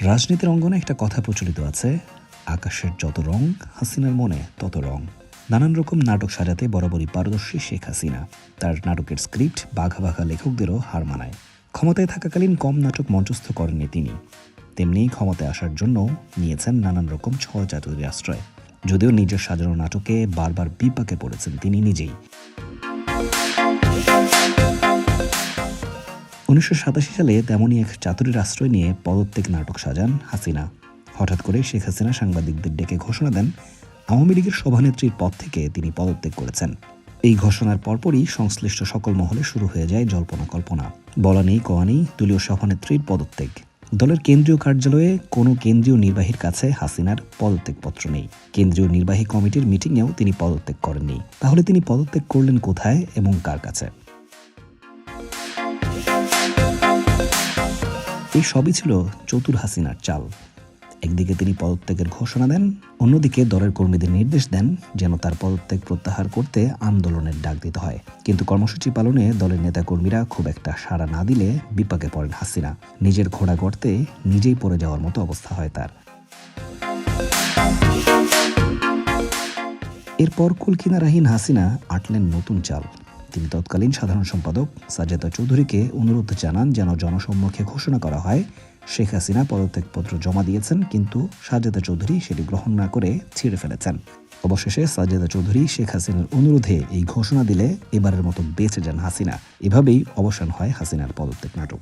রাজনীতির অঙ্গনে একটা কথা প্রচলিত আছে, আকাশের যত রং, হাসিনার মনে তত রং। নানান রকম নাটক সাজাতে বরাবরই পারদর্শী শেখ হাসিনা। তার নাটকের স্ক্রিপ্ট বাঘা বাঘা লেখকদেরও হার মানায়। ক্ষমতায় থাকাকালীন কম নাটক মঞ্চস্থ করেননি তিনি। তেমনি ক্ষমতায় আসার জন্য নিয়েছেন নানান রকম ছয় চাতুরীর আশ্রয়। যদিও নিজের সাজানো নাটকে বারবার বিপাকে পড়েছেন তিনি নিজেই। উনিশশো সাতাশি সালে তেমনই এক চাতুরীর আশ্রয় নিয়ে পদত্যাগ নাটক সাজান হাসিনা। হঠাৎ করে শেখ হাসিনা সাংবাদিকদের ডেকে ঘোষণা দেন, আওয়ামী লীগের সভানেত্রীর পদ থেকে তিনি পদত্যাগ করেছেন। এই ঘোষণার পরপরই সংশ্লিষ্ট সকল মহলে শুরু হয়ে যায় জল্পনা কল্পনা। বলা নেই কওয়া নেই দলীয় সভানেত্রীর পদত্যাগ। দলের কেন্দ্রীয় কার্যালয়ে কোনো কেন্দ্রীয় নির্বাহীর কাছে হাসিনার পদত্যাগপত্র নেই। কেন্দ্রীয় নির্বাহী কমিটির মিটিংয়েও তিনি পদত্যাগ করেননি। তাহলে তিনি পদত্যাগ করলেন কোথায় এবং কার কাছে? এই সবই ছিল চতুর হাসিনার চাল। একদিকে তিনি পদত্যাগের ঘোষণা দেন, অন্যদিকে দলের কর্মীদের নির্দেশ দেন যেন তার পদত্যাগ প্রত্যাহার করতে আন্দোলনের ডাক দিতে হয়। কিন্তু কর্মসূচি পালনে দলের নেতাকর্মীরা খুব একটা সাড়া না দিলে বিপাকে পড়েন হাসিনা। নিজের ঘোড়া গর্তে নিজেই পড়ে যাওয়ার মতো অবস্থা হয় তার। এরপর কুলকিনারাহীন হাসিনা আটলেন নতুন চাল। তিনি তৎকালীন সাধারণ সম্পাদক সাজেদা চৌধুরীকে অনুরোধ জানান যেন জনসম্মুখে ঘোষণা করা হয়। শেখ হাসিনা পদত্যাগপত্র জমা দিয়েছেন, কিন্তু সাজেদা চৌধুরী সেটি গ্রহণ না করে ছিঁড়ে ফেলেছেন। অবশেষে সাজেদা চৌধুরী শেখ হাসিনার অনুরোধে এই ঘোষণা দিলে এবারের মতো বেঁচে যান হাসিনা। এভাবেই অবসান হয় হাসিনার পদত্যাগ নাটক।